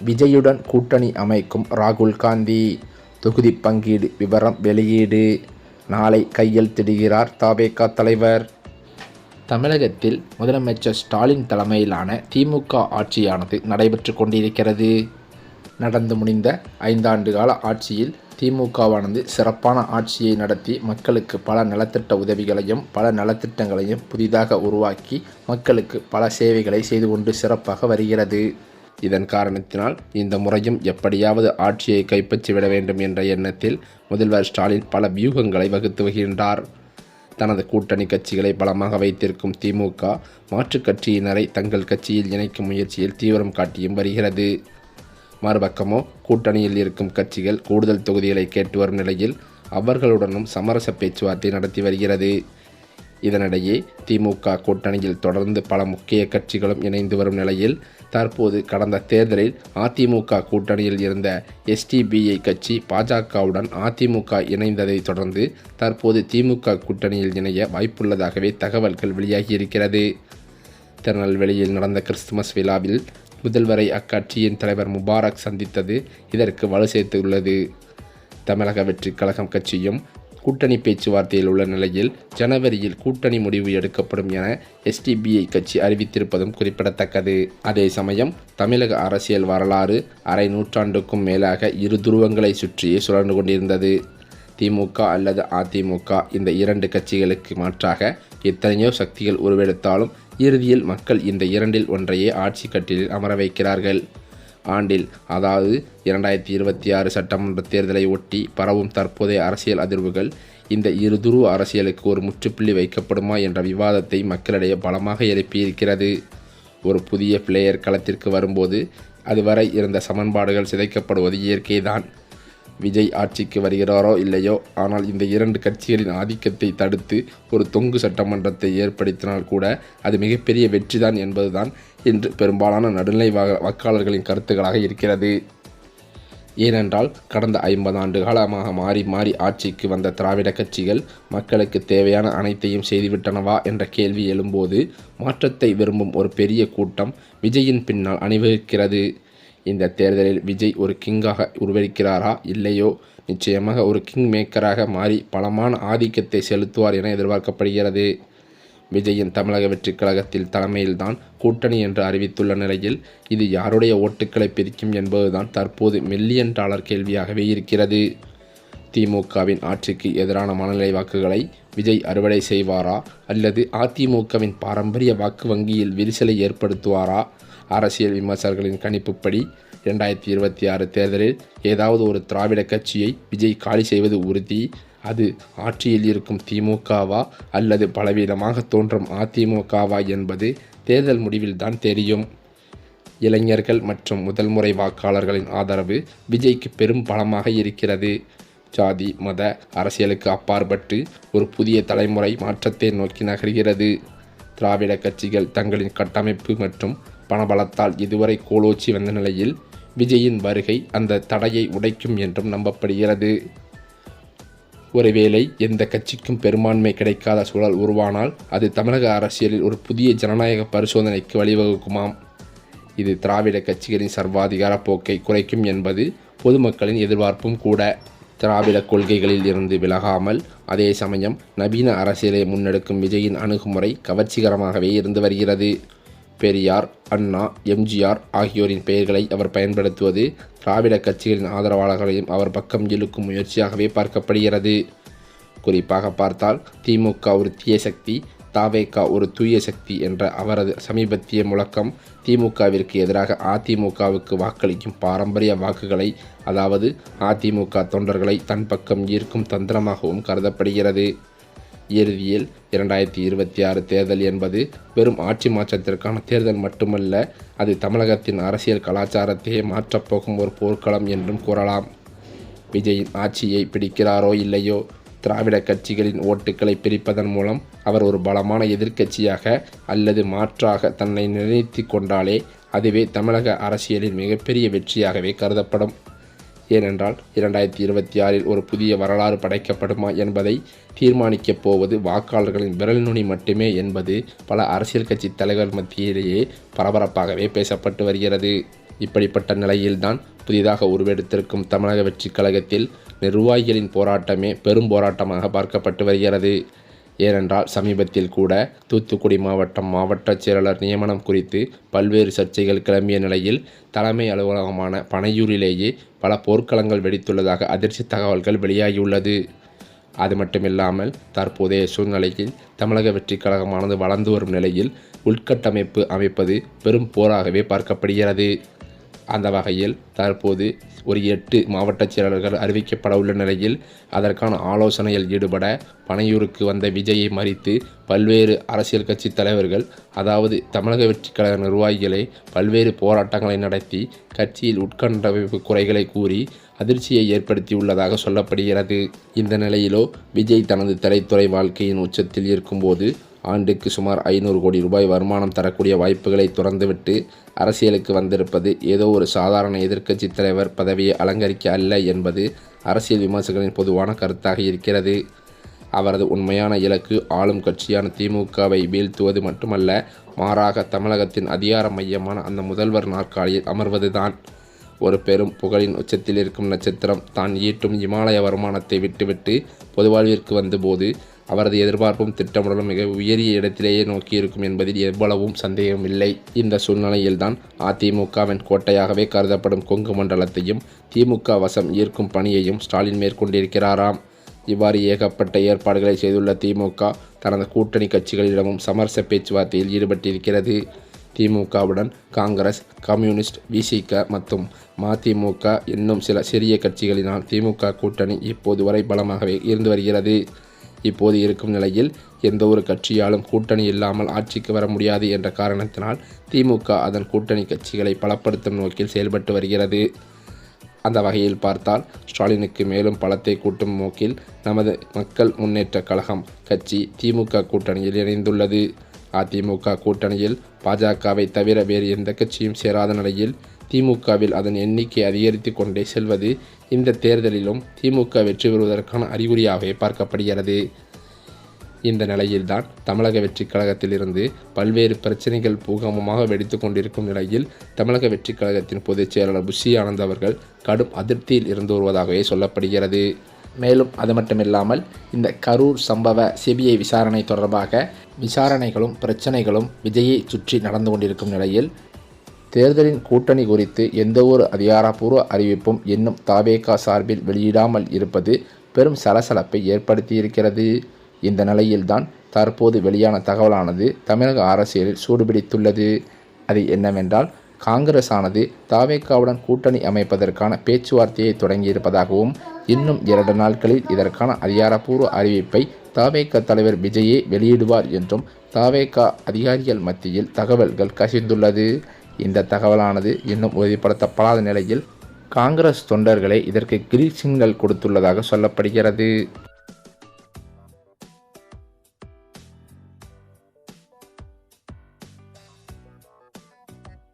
விஜயுடன் கூட்டணி அமைக்கும் ராகுல் காந்தி தொகுதி பங்கீடு விவரம் வெளியீடு. நாளை கையெழுத்திடுகிறார் தாபேகா தலைவர். தமிழகத்தில் முதலமைச்சர் ஸ்டாலின் தலைமையிலான திமுக ஆட்சியானது நடைபெற்று கொண்டிருக்கிறது. நடந்து முடிந்த ஐந்தாண்டு கால ஆட்சியில் திமுகவானது சிறப்பான ஆட்சியை நடத்தி மக்களுக்கு பல நலத்திட்ட உதவிகளையும் பல நலத்திட்டங்களையும் புதிதாக உருவாக்கி மக்களுக்கு பல சேவைகளை செய்து கொண்டு சிறப்பாக வருகிறது. இதன் காரணத்தினால் இந்த முறையும் எப்படியாவது ஆட்சியை கைப்பற்றிவிட வேண்டும் என்ற எண்ணத்தில் முதல்வர் ஸ்டாலின் பல வியூகங்களை வகுத்து வருகின்றார். தனது கூட்டணி கட்சிகளை பலமாக வைத்திருக்கும் திமுக மாற்றுக் கட்சியினரை தங்கள் கட்சியில் இணைக்கும் முயற்சியில் தீவிரம் காட்டியும் வருகிறது. மறுபக்கமோ கூட்டணியில் இருக்கும் கட்சிகள் கூடுதல் தொகுதிகளை கேட்டு வரும் நிலையில் அவர்களுடனும் சமரச பேச்சுவார்த்தை நடத்தி வருகிறது. இதனிடையே திமுக கூட்டணியில் தொடர்ந்து பல முக்கிய கட்சிகளும் இணைந்து வரும் நிலையில் தற்போது கடந்த தேர்தலில் அதிமுக கூட்டணியில் இருந்த எஸ்டிபிஐ கட்சி பாஜகவுடன் அதிமுக இணைந்ததை தொடர்ந்து தற்போது திமுக கூட்டணியில் இணைய வாய்ப்புள்ளதாகவே தகவல்கள் வெளியாகியிருக்கிறது. திருநெல்வேலியில் நடந்த கிறிஸ்துமஸ் விழாவில் முதல்வரை அக்கட்சியின் தலைவர் முபாரக் சந்தித்தது இதற்கு வலு சேர்த்துள்ளது. தமிழக வெற்றி கழகம் கட்சியும் கூட்டணி பேச்சுவார்த்தையில் உள்ள நிலையில் ஜனவரியில் கூட்டணி முடிவு எடுக்கப்படும் என எஸ்டிபிஐ கட்சி அறிவித்திருப்பதும் குறிப்பிடத்தக்கது. அதே சமயம் தமிழக அரசியல் வரலாறு அரை நூற்றாண்டுக்கும் மேலாக இரு துருவங்களை சுற்றியே சுழன்று கொண்டிருந்தது. திமுக அல்லது அதிமுக இந்த இரண்டு கட்சிகளுக்கு மாற்றாக எத்தனையோ சக்திகள் உருவெடுத்தாலும் இறுதியில் மக்கள் இந்த இரண்டில் ஒன்றையே ஆட்சி கட்டிலில் அமர வைக்கிறார்கள். ஆண்டில் அதாவது இரண்டாயிரத்தி இருபத்தி ஆறு சட்டமன்ற தேர்தலை ஒட்டி பரவும் தற்போதைய அரசியல் அதிர்வுகள் இந்த இரு துருவ அரசியலுக்கு ஒரு முற்றுப்புள்ளி வைக்கப்படுமா என்ற விவாதத்தை மக்களிடையே பலமாக எழுப்பியிருக்கிறது. ஒரு புதிய பிளேயர் களத்திற்கு வரும்போது அதுவரை இருந்த சமன்பாடுகள் சிதைக்கப்படுவது இயற்கைதான். விஜய் ஆட்சிக்கு வருகிறாரோ இல்லையோ ஆனால் இந்த இரண்டு கட்சிகளின் ஆதிக்கத்தை தடுத்து ஒரு தொங்கு சட்டமன்றத்தை ஏற்படுத்தினால் கூட அது மிகப்பெரிய வெற்றிதான் என்பதுதான் இன்று பெரும்பாலான நடுநிலை வா- வாக்காளர்களின் கருத்துக்களாக இருக்கிறது. ஏனென்றால் கடந்த ஐம்பது ஆண்டு காலமாக மாறி மாறி ஆட்சிக்கு வந்த திராவிட கட்சிகள் மக்களுக்கு தேவையான அனைத்தையும் செய்துவிட்டனவா என்ற கேள்வி எழும்போது மாற்றத்தை விரும்பும் ஒரு பெரிய கூட்டம் விஜயின் பின்னால் அணிவகுக்கிறது. இந்த தேர்தலில் விஜய் ஒரு கிங்காக உருவெடுக்கிறாரா இல்லையோ? நிச்சயமாக ஒரு கிங் மேக்கராக மாறி பலமான ஆதிக்கத்தை செலுத்துவார் என எதிர்பார்க்கப்படுகிறது. விஜயின் தமிழக வெற்றிக் கழகத்தில் தலைமையில்தான் கூட்டணி என்று அறிவித்துள்ள நிலையில் இது யாருடைய ஓட்டுக்களை பிரிக்கும் என்பதுதான் தற்போது மில்லியன் டாலர் கேள்வியாகவே இருக்கிறது. திமுகவின் ஆட்சிக்கு எதிரான மனநிலை வாக்குகளை விஜய் அறுவடை செய்வாரா? அல்லது அதிமுகவின் பாரம்பரிய வாக்கு வங்கியில் விரிசலை ஏற்படுத்துவாரா? அரசியல் விமர்சகர்களின் கணிப்புப்படி இரண்டாயிரத்தி இருபத்தி ஆறு தேர்தலில் ஏதாவது ஒரு திராவிட கட்சியை விஜய் காலி செய்வது உறுதி. அது ஆட்சியில் இருக்கும் திமுகவா அல்லது பலவீனமாக தோன்றும் அதிமுகவா என்பது தேர்தல் முடிவில்தான் தெரியும். இளைஞர்கள் மற்றும் முதல் முறை வாக்காளர்களின் ஆதரவு விஜய்க்கு பெரும் பலமாக இருக்கிறது. ஜாதி மத அரசியலுக்கு அப்பாற்பட்டு ஒரு புதிய தலைமுறை மாற்றத்தை நோக்கி நகர்கிறது. திராவிட கட்சிகள் தங்களின் கட்டமைப்பு மற்றும் பணபலத்தால் இதுவரை கோலோச்சி வந்த நிலையில் விஜயின் வருகை அந்த தடையை உடைக்கும் என்றும் நம்பப்படுகிறது. ஒருவேளை எந்த கட்சிக்கும் பெரும்பான்மை கிடைக்காத சூழல் உருவானால் அது தமிழக அரசியலில் ஒரு புதிய ஜனநாயக பரிசோதனைக்கு வழிவகுக்குமாம். இது திராவிட கட்சிகளின் சர்வாதிகார போக்கை குறைக்கும் என்பது பொதுமக்களின் எதிர்பார்ப்பும் கூட. திராவிட கொள்கைகளில் இருந்து விலகாமல் அதே சமயம் நவீன அரசியலை முன்னெடுக்கும் விஜயின் அணுகுமுறை கவர்ச்சிகரமாகவே இருந்து வருகிறது. பெரியார் அண்ணா எம்ஜிஆர் ஆகியோரின் பெயர்களை அவர் பயன்படுத்துவது திராவிட கட்சிகளின் ஆதரவாளர்களையும் அவர் பக்கம் இழுக்கும் முயற்சியாகவே பார்க்கப்படுகிறது. குறிப்பாக பார்த்தால் திமுக ஒரு தீய சக்தி தாவேகா ஒரு தூய சக்தி என்ற அவரது சமீபத்திய முழக்கம் திமுகவிற்கு எதிராக அதிமுகவுக்கு வாக்களிக்கும் பாரம்பரிய வாக்குகளை அதாவது அதிமுக தொண்டர்களை தன் பக்கம் ஈர்க்கும் தந்திரமாகவும் கருதப்படுகிறது. இறுதியில் இரண்டாயிரத்தி இருபத்தி ஆறு தேர்தல் என்பது வெறும் ஆட்சி மாற்றத்திற்கான தேர்தல் மட்டுமல்ல அது தமிழகத்தின் அரசியல் கலாச்சாரத்தையே மாற்றப்போகும் ஒரு போர்க்களம் என்றும் கூறலாம். விஜயின் ஆட்சியை பிடிக்கிறாரோ இல்லையோ திராவிட கட்சிகளின் ஓட்டுக்களை பிரிப்பதன் மூலம் அவர் ஒரு பலமான எதிர்க்கட்சியாக அல்லது மாற்றாக தன்னை நிர்ணயித்து கொண்டாலே அதுவே தமிழக அரசியலின் மிகப்பெரிய வெற்றியாகவே கருதப்படும். ஏனென்றால் இரண்டாயிரத்தி இருபத்தி ஆறில் ஒரு புதிய வரலாறு படைக்கப்படுமா என்பதை தீர்மானிக்கப் போவது வாக்காளர்களின் விரல் நுனி மட்டுமே என்பது பல அரசியல் கட்சி தலைவர் மத்தியிலேயே பரபரப்பாகவே பேசப்பட்டு வருகிறது. இப்படிப்பட்ட நிலையில்தான் புதிதாக உருவெடுத்திருக்கும் தமிழக வெற்றிக் கழகத்தில் நிர்வாகிகளின் போராட்டமே பெரும் போராட்டமாக பார்க்கப்பட்டு வருகிறது. ஏனென்றால் சமீபத்தில் கூட தூத்துக்குடி மாவட்டம் மாவட்ட செயலாளர் நியமனம் குறித்து பல்வேறு சர்ச்சைகள் கிளம்பிய நிலையில் தலைமை அலுவலகமான பனையூரிலேயே பல போர்க்களங்கள் வெடித்துள்ளதாக அதிர்ச்சி தகவல்கள் வெளியாகியுள்ளது. அது மட்டுமில்லாமல் தற்போதைய சூழ்நிலையில் தமிழக வெற்றிக் கழகமானது வளர்ந்து வரும் நிலையில் உள்கட்டமைப்பு அமைப்பது பெரும் போராகவே பார்க்கப்படுகிறது. அந்த வகையில் தற்போது ஒரு எட்டு மாவட்ட செயலாளர்கள் அறிவிக்கப்பட உள்ள நிலையில் அதற்கான ஆலோசனையில் ஈடுபட பனையூருக்கு வந்த விஜயை மறித்து பல்வேறு அரசியல் கட்சி தலைவர்கள் அதாவது தமிழக வெற்றிக் கழக நிர்வாகிகளை பல்வேறு போராட்டங்களை நடத்தி கட்சியில் உட்கண்டமைப்பு குறைகளை கூறி அதிர்ச்சியை ஏற்படுத்தியுள்ளதாக சொல்லப்படுகிறது. இந்த நிலையிலோ விஜய் தனது திரைத்துறை வாழ்க்கையின் உச்சத்தில் இருக்கும்போது ஆண்டுக்கு சுமார் ஐநூறு கோடி ரூபாய் வருமானம் தரக்கூடிய வாய்ப்புகளை துறந்துவிட்டு அரசியலுக்கு வந்திருப்பது ஏதோ ஒரு சாதாரண எதிர்க்கட்சி தலைவர் பதவியை அலங்கரிக்க அல்ல என்பது அரசியல் விமர்சகர்களின் பொதுவான கருத்தாக இருக்கிறது. அவரது உண்மையான இலக்கு ஆளும் கட்சியான திமுகவை வீழ்த்துவது மட்டுமல்ல மாறாக தமிழகத்தின் அதிகார மையமான அந்த முதல்வர் நாற்காலியில் அமர்வதுதான். ஒரு பெரும் புகழின் உச்சத்தில் இருக்கும் நட்சத்திரம் தான் ஈட்டும் இமாலய வருமானத்தை விட்டுவிட்டு பொதுவாழ்விற்கு வந்தபோது அவரது எதிர்பார்ப்பும் திட்டமிடலும் மிக உயரிய இடத்திலேயே நோக்கியிருக்கும் என்பதில் எவ்வளவும் சந்தேகமில்லை. இந்த சூழ்நிலையில்தான் அதிமுகவின் கோட்டையாகவே கருதப்படும் கொங்கு மண்டலத்தையும் திமுக வசம் ஈர்க்கும் பணியையும் ஸ்டாலின் மேற்கொண்டிருக்கிறாராம். இவ்வாறு ஏகப்பட்ட ஏற்பாடுகளை செய்துள்ள திமுக தனது கூட்டணி கட்சிகளிடமும் சமரச பேச்சுவார்த்தையில் ஈடுபட்டிருக்கிறது. திமுகவுடன் காங்கிரஸ் கம்யூனிஸ்ட் விசிக மற்றும் மதிமுக இன்னும் சில சிறிய கட்சிகளினால் திமுக கூட்டணி இப்போது வரை பலமாகவே இருந்து வருகிறது. இப்போது இருக்கும் நிலையில் எந்த ஒரு கட்சியாலும் கூட்டணி இல்லாமல் ஆட்சிக்கு வர முடியாது என்ற காரணத்தினால் திமுக அதன் கூட்டணி கட்சிகளை பலப்படுத்தும் நோக்கில் செயல்பட்டு வருகிறது. அந்த வகையில் பார்த்தால் ஸ்டாலினுக்கு மேலும் பலத்தை கூட்டும் நோக்கில் நமது மக்கள் முன்னேற்ற கழகம் கட்சி திமுக கூட்டணியில் இணைந்துள்ளது. அதிமுக கூட்டணியில் பாஜகவை தவிர வேறு எந்த கட்சியும் சேராத நிலையில் திமுகவில் அதன் எண்ணிக்கை அதிகரித்து கொண்டே செல்வது இந்த தேர்தலிலும் திமுக வெற்றி பெறுவதற்கான அறிகுறியாகவே பார்க்கப்படுகிறது. இந்த நிலையில்தான் தமிழக வெற்றிக் கழகத்திலிருந்து பல்வேறு பிரச்சனைகள் பூகமமாக வெடித்து கொண்டிருக்கும் நிலையில் தமிழக வெற்றிக் கழகத்தின் பொதுச் செயலாளர் புஷி ஆனந்த் அவர்கள் கடும் அதிருப்தியில் இருந்து வருவதாகவே சொல்லப்படுகிறது. மேலும் அது மட்டுமில்லாமல் இந்த கரூர் சம்பவ சிபிஐ விசாரணை தொடர்பாக விசாரணைகளும் பிரச்சனைகளும் விஜயை சுற்றி நடந்து கொண்டிருக்கும் நிலையில் தேர்தலின் கூட்டணி குறித்து எந்தவொரு அதிகாரப்பூர்வ அறிவிப்பும் இன்னும் தாவேகா சார்பில் வெளியிடாமல் இருப்பது பெரும் சலசலப்பை ஏற்படுத்தியிருக்கிறது. இந்த நிலையில்தான் தற்போது வெளியான தகவலானது தமிழக அரசியலில் சூடுபிடித்துள்ளது. அது என்னவென்றால் காங்கிரஸ் ஆனது தாவேக்காவுடன் கூட்டணி அமைப்பதற்கான பேச்சுவார்த்தையை தொடங்கியிருப்பதாகவும் இன்னும் இரண்டு நாட்களில் இதற்கான அதிகாரப்பூர்வ அறிவிப்பை தாவேக்கா தலைவர் விஜயே வெளியிடுவார் என்றும் தாவேக்கா அதிகாரிகள் மத்தியில் தகவல்கள் கசிந்துள்ளது. இந்த தகவலானது இன்னும் உறுதிப்படுத்தப்படாத நிலையில் காங்கிரஸ் தொண்டர்களை இதற்கு கிரீன் கொடுத்துள்ளதாக சொல்லப்படுகிறது.